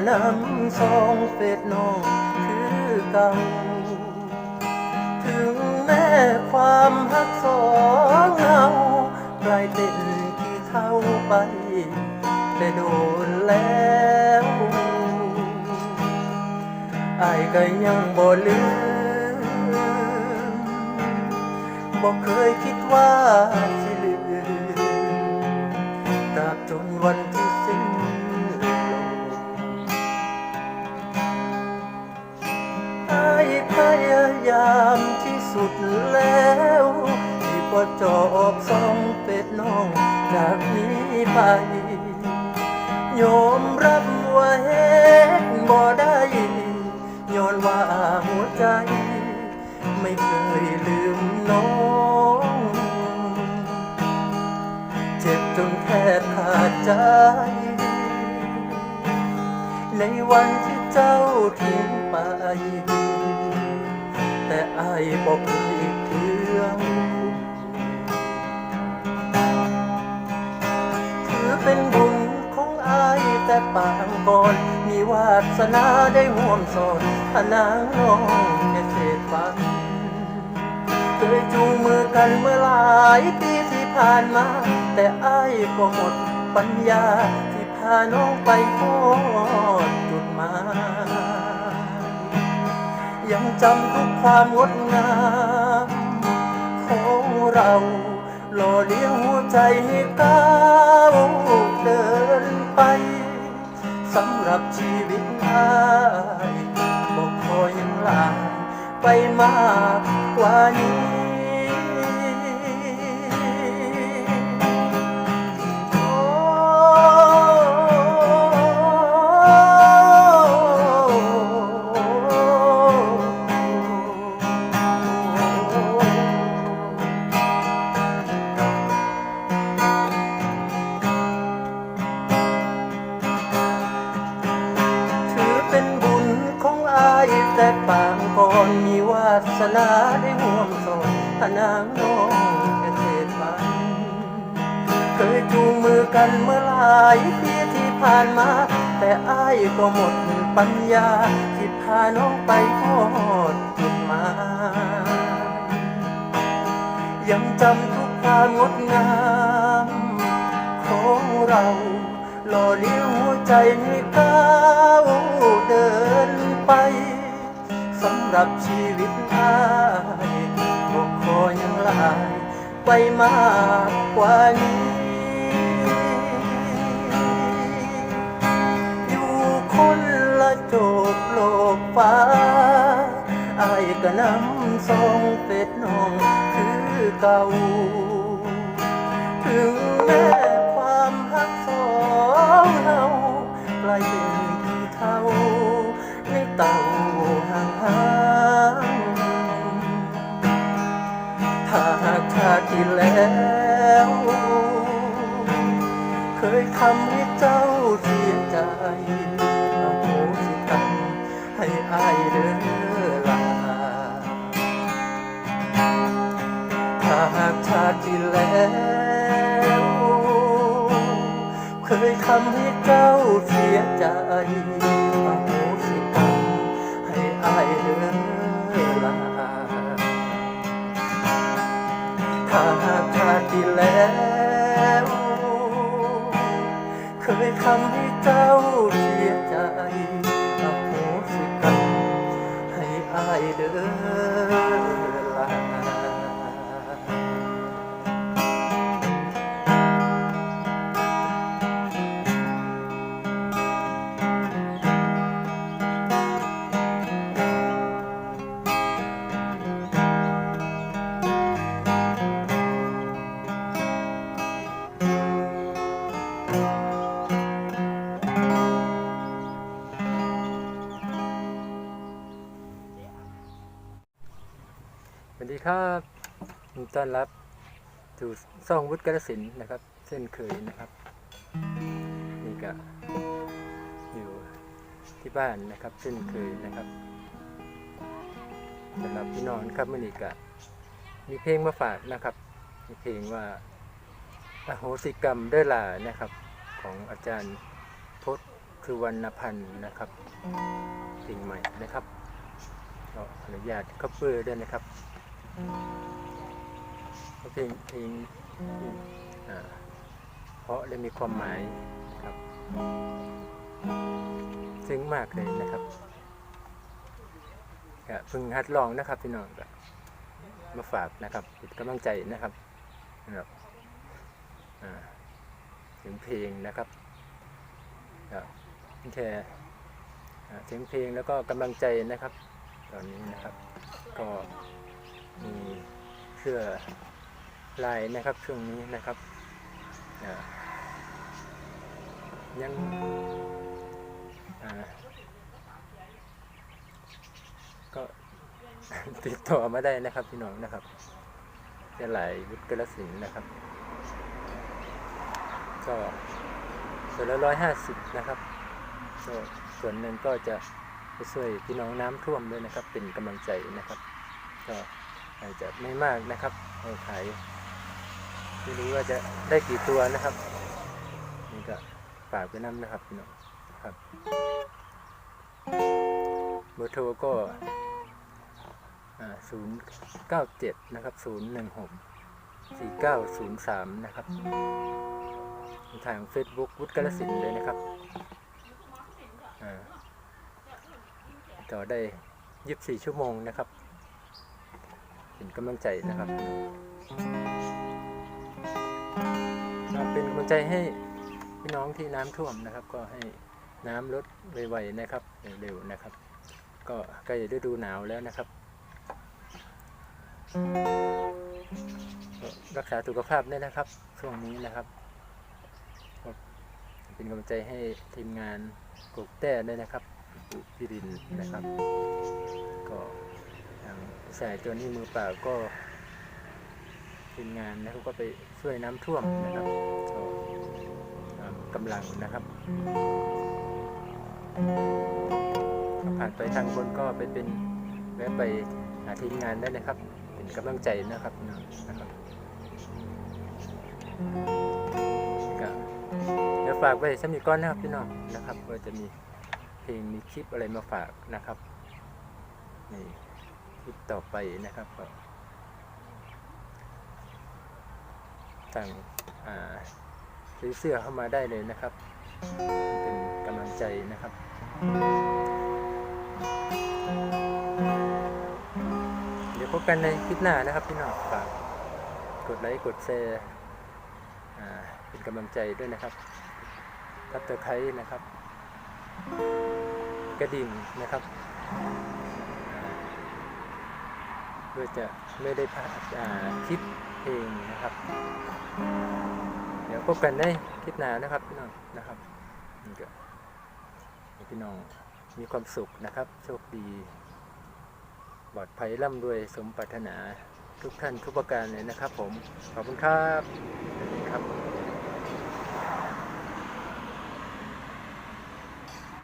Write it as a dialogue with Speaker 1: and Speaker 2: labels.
Speaker 1: ก็นำสองเฟดน้องคือเก่าถึงแม้ความหักสองเรากลายเป็นที่เท่าไป แต่โดนแล้วไอายก็ยังบ่ลืมบ่เคยคิดว่า ไปยอมรับว่าเฮ็ดบ่ได้ย้อนว่าหัวใจ ไม่เคยลืมน้อง เจ็บจนแทบขาดใจ ในวันที่เจ้าทิ้งไป แต่อายบอกเคย เป็นบุญของอายแต่ปางก่อน มีวาสนาได้ห่วมสอนพนางน้องแค่เศษฝันเคยจูงมือกันเมื่อหลายปีที่ผ่านมา แต่อายก็หมดปัญญาที่พาน้องไปทอดจุดหมายยังจำทุกความงดงามของเรา หล่อเลี้ยงหัวใจให้ก้า สำหรับชีวิตอายบอกพอยังลาไปมากกว่านี้ สนาได้ห่วมสอนพนางน้องเกษตรพันเคยจูงมือกันเมื่อหลายปีที่ผ่านมา แต่อ้ายก็หมดปัญญาที่พาน้องไปทอดจุดหมายยังจำทุกความงดงามของเราหล่อเลี้ยงหัวใจให้ก้าับชีวิตอายก็ขอยังหลายไปมากกว่านี้ อยู่คนละจบโลกฟ้าอายก็นำสองเป็ดน้องคือเก่าถึงแม้ความ อา ต้อนรับสู่ซ่องวุฒิกระสินนะครับเช่นเคยนะครับ นี่ก็อยู่ที่บ้านนะครับเช่นเคยนะครับสำหรับพี่น้องครับมื่อนี้ก็มีเพลงมาฝากนะครับ มีเพลงว่าอโหสิกรรมเด้อลานะครับ ของอาจารย์พศคสุวรรณพันธ์นะครับเพลงใหม่นะครับก็อนุญาตคัฟเวอร์ด้วยนะครับ เพลงเพลงเพราะและมีความหมายครับ ซึ้งมากเลยนะครับเพิ่งฮัดลองนะครับพี่น้องมาฝากนะครับเป็นกำลังใจนะครับสำหรับเสียงเพลงนะครับแค่เสียงเพลงแล้วก็กำลังใจนะครับ ตอนนี้นะครับ ก็มีเสื้อ ลายนะครับช่วงนี้นะครับยังก็ติดต่อมาได้นะครับพี่น้องนะครับจะไหลยวุฒิกระสินนะครับ ก็ส่วนละร้อยห้าสิบนะครับก็ส่วนหนึ่งก็จะไปช่วยพี่น้องน้ำท่วมด้วยนะครับ เป็นกำลังใจนะครับ ก็อาจจะไม่มากนะครับเอาขาย ไม่รู้ว่าจะได้กี่ตัวนะครับนี่ก็ฝากไปน้ำนะครับพี่น้องครับเบอร์โทรก็ศูนย์เก้าเจ็ดนะครับศูนย์หนึ่งหกสี่เก้าศูนย์สามนะครับทาง Facebook วุฒิกาลสินธุ์เลยนะครับต่อได้ยีิบสี่ชั่วโมงนะครับ เป็นกำลังใจนะครับ ใจให้พี่น้องที่น้ำท่วมนะครับ ก็ให้น้ำลดไวๆนะครับเร็วๆนะครับ ก็ใกล้ฤดูหนาวแล้วนะครับ รักษาสุขภาพด้วยนะครับ ช่วงนี้นะครับเป็นกำลังใจให้ทีมงานกกแต้ด้วยนะครับปุพิรินนะครับ ก็ทางสายตัวนี้มือเปล่าก็ ทีมงานนะครับก็ไปช่วยน้ำท่วมนะครับก็ตามกำลังนะครับผ่านไปทางบนก็ไปเป็นแวะไปหาทีมงานได้นะครับ เป็นกำลังใจนะครับนะครับก็เดี๋ยวฝากไว้สำหรับก้อนนะครับพี่น้องนะครับว่าจะมีเพลงมีคลิปอะไรมาฝากนะครับในคลิปต่อไปนะครับก็ สั่งซื้อเสื้อเข้ามาได้เลยนะครับ เป็นกำลังใจนะครับ เดี๋ยวพบกันในคลิปหน้านะครับพี่น้องฝากกดไลค์กดแชร์เป็นกำลังใจด้วยนะครับทับตะไคร้นะครับ กระดิ่งนะครับเพื่อจะไม่ได้พลาดคลิป เพลงนะครับ เดี๋ยวพบกันในคลิปหน้านะครับพี่น้องนะครับนี่ก็พี่น้องมีความสุขนะครับ โชคดีปลอดภัยร่ำรวยสมปรารถนาทุกท่านทุกประการเลยนะครับผม ขอบคุณครับ